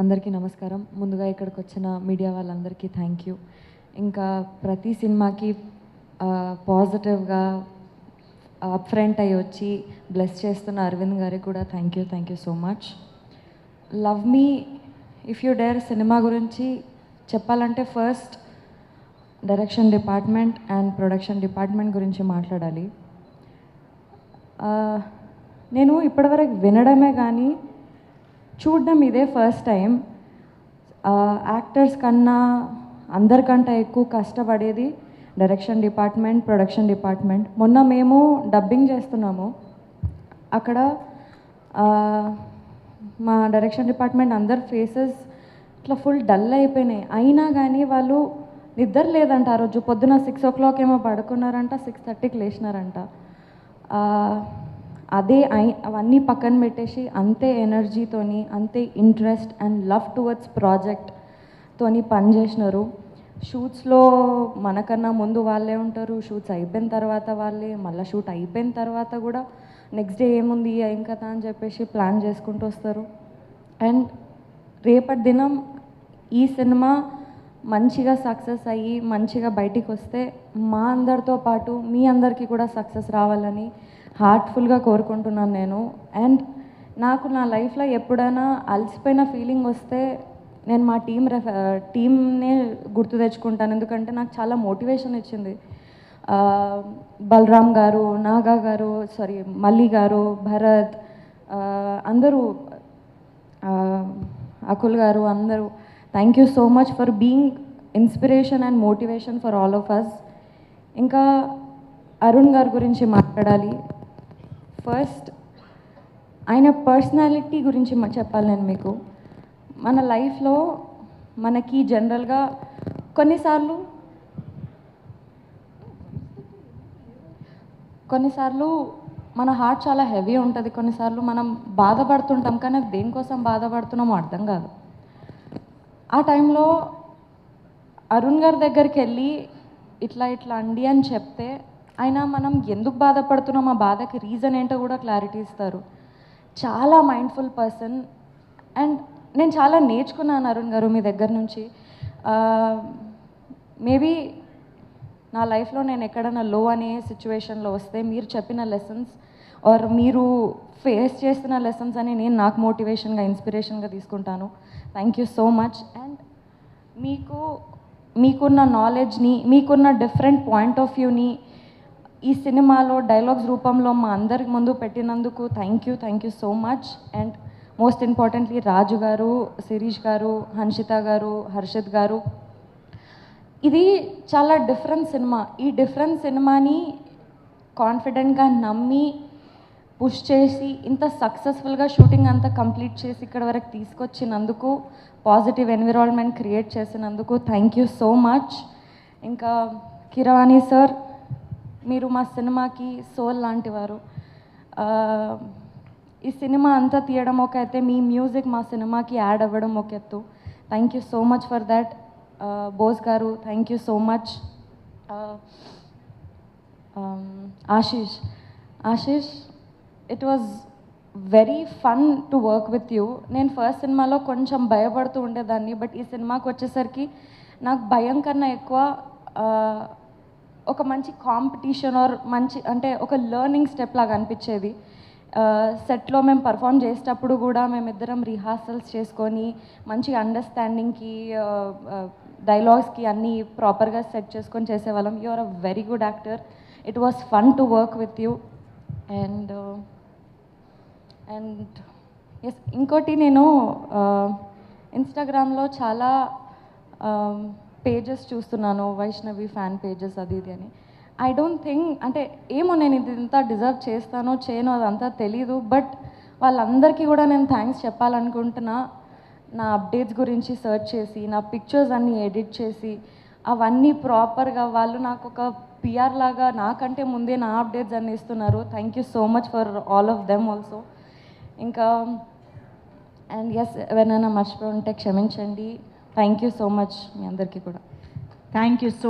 అందరికీ నమస్కారం. ముందుగా ఇక్కడికి వచ్చిన మీడియా వాళ్ళందరికీ థ్యాంక్ యూ ఇంకా ప్రతి సినిమాకి పాజిటివ్గా అప్ఫ్రంట్ అయ్యి వచ్చి బ్లెస్ చేస్తున్న అరవింద్ గారికి కూడా thank you thank you so much love me if you dare cinema గురించి చెప్పాలంటే first direction department and production department గురించి మాట్లాడాలి. నేను ఇప్పటివరకు వినడమే కానీ చూడడం ఇదే ఫస్ట్ టైం యాక్టర్స్ కన్నా అందరికంటే ఎక్కువ కష్టపడేది డైరెక్షన్ డిపార్ట్మెంట్ ప్రొడక్షన్ డిపార్ట్మెంట్ మొన్న మేము డబ్బింగ్ చేస్తున్నాము. అక్కడ మా డైరెక్షన్ డిపార్ట్మెంట్ అందరి ఫేసెస్ ఇట్లా ఫుల్ డల్ అయిపోయినాయి. అయినా కానీ వాళ్ళు నిద్ర లేదంట ఆ రోజు. పొద్దున సిక్స్ ఓ క్లాక్ ఏమో పడుకున్నారంట సిక్స్ థర్టీకి లేచినారంట. అదే అవన్నీ పక్కన పెట్టేసి అంతే ఎనర్జీతోని అంతే interest and love towards project తోని పనిచేసినారు షూట్స్లో మనకన్నా ముందు వాళ్ళే ఉంటారు. షూట్స్ అయిపోయిన తర్వాత వాళ్ళే మళ్ళీ షూట్ అయిపోయిన తర్వాత కూడా నెక్స్ట్ డే ఏముంది ఏం కదా అని చెప్పేసి ప్లాన్ చేసుకుంటూ వస్తారు. అండ్ రేపటి దినం ఈ సినిమా మంచిగా సక్సెస్ అయ్యి మంచిగా బయటికి వస్తే మా అందరితో పాటు మీ అందరికీ కూడా సక్సెస్ రావాలని హార్ట్ఫుల్గా కోరుకుంటున్నాను నేను. అండ్ నాకు నా లైఫ్లో ఎప్పుడైనా అలసిపోయిన ఫీలింగ్ వస్తే నేను మా టీం రెఫ టీమ్నే గుర్తు తెచ్చుకుంటాను. ఎందుకంటే నాకు చాలా మోటివేషన్ ఇచ్చింది. బలరామ్ గారు నాగా గారు సారీ మల్లి గారు భరత్ అందరూ అకుల్ గారు అందరూ thank you so much for being inspiration and motivation for all of us ఇంకా అరుణ్ గారి గురించి మాట్లాడాలి. ఫస్ట్ ఆయన పర్సనాలిటీ గురించి చెప్పాలి నేను మీకు. మన లైఫ్లో మనకి జనరల్గా కొన్నిసార్లు కొన్నిసార్లు మన హార్ట్ చాలా హెవీ ఉంటుంది. కొన్నిసార్లు మనం బాధపడుతుంటాం కానీ దేనికోసం బాధపడుతున్నామో అర్థం కాదు. ఆ టైంలో అరుణ్ గారి దగ్గరికి వెళ్ళి ఇట్లా ఇట్లా అండి అని చెప్తే అయినా మనం ఎందుకు బాధపడుతున్నాం? ఆ బాధకి రీజన్ ఏంటో కూడా క్లారిటీ ఇస్తారు. చాలా మైండ్ఫుల్ పర్సన్ అండ్ నేను చాలా నేర్చుకున్నాను అరుణ్ గారు మీ దగ్గర నుంచి. మేబీ నా లైఫ్లో నేను ఎక్కడైనా లో అనే సిచ్యువేషన్లో వస్తే మీరు చెప్పిన లెసన్స్ ఆర్ మీరు ఫేస్ చేస్తున్న లెసన్స్ అని నేను నాకు మోటివేషన్గా ఇన్స్పిరేషన్గా తీసుకుంటాను. Thank you so much and మీకు మీకున్న నాలెడ్జ్ని మీకున్న డిఫరెంట్ పాయింట్ ఆఫ్ వ్యూని ఈ సినిమాలో డైలాగ్స్ రూపంలో మా అందరి ముందు పెట్టినందుకు thank you thank you so much and most importantly Raju గారు శిరీష్ గారు హన్షిత గారు హర్షిత్ గారు. ఇది చాలా డిఫరెంట్ సినిమా. ఈ డిఫరెంట్ సినిమాని కాన్ఫిడెంట్గా నమ్మి పుష్ చేసి ఇంత సక్సెస్ఫుల్గా షూటింగ్ అంతా కంప్లీట్ చేసి ఇక్కడ వరకు తీసుకొచ్చినందుకు పాజిటివ్ ఎన్విరాన్మెంట్ క్రియేట్ చేసినందుకు థ్యాంక్ యూ సో మచ్ ఇంకా కిరవాణి సార్ మీరు మా సినిమాకి సోల్ లాంటి వారు ఈ సినిమా అంతా తీయడం ఒక అయితే మీ మ్యూజిక్ మా సినిమాకి యాడ్ అవ్వడం ఒక ఎత్తు. Thank you so much for that Bose గారు. Thank you so much Ashish. Ashish it was very fun to work with you నేను ఫస్ట్ సినిమాలో కొంచెం భయపడుతూ ఉండేదాన్ని బట్ ఈ సినిమాకి వచ్చేసరికి నాకు భయం కన్నా ఎక్కువ ఒక మంచి కాంపిటీషన్ ఆర్ మంచి అంటే ఒక లెర్నింగ్ స్టెప్ లాగా అనిపించేది. సెట్లో మేము పర్ఫామ్ చేసేటప్పుడు కూడా మేమిద్దరం రిహార్సల్స్ చేసుకొని మంచి అండర్స్టాండింగ్కి డైలాగ్స్కి అన్నీ ప్రాపర్గా సెట్ చేసుకొని చేసేవాళ్ళం. You are a very good actor it was fun to work with you and and yes ఇంకోటి నేను ఇన్స్టాగ్రామ్లో చాలా పేజెస్ చూస్తున్నాను వైష్ణవి ఫ్యాన్ పేజెస్ అది ఇది అని. ఐ డోంట్ థింక్ అంటే ఏమో నేను ఇది ఇంత డిజర్వ్ చేస్తానో చేయనో అదంతా తెలీదు బట్ వాళ్ళందరికీ కూడా నేను థ్యాంక్స్ చెప్పాలనుకుంటున్నా. నా అప్డేట్స్ గురించి సెర్చ్ చేసి నా పిక్చర్స్ అన్నీ ఎడిట్ చేసి అవన్నీ ప్రాపర్గా వాళ్ళు నాకు ఒక పిఆర్ లాగా నాకంటే ముందే నా అప్డేట్స్ అన్ని ఇస్తున్నారు. Thank you so much for all of them also ఇంకా అండ్ ఎస్ ఎవరైనా మర్చిపోయి ఉంటే క్షమించండి. థ్యాంక్ యూ సో మచ్ మీ అందరికీ కూడా. Thank you so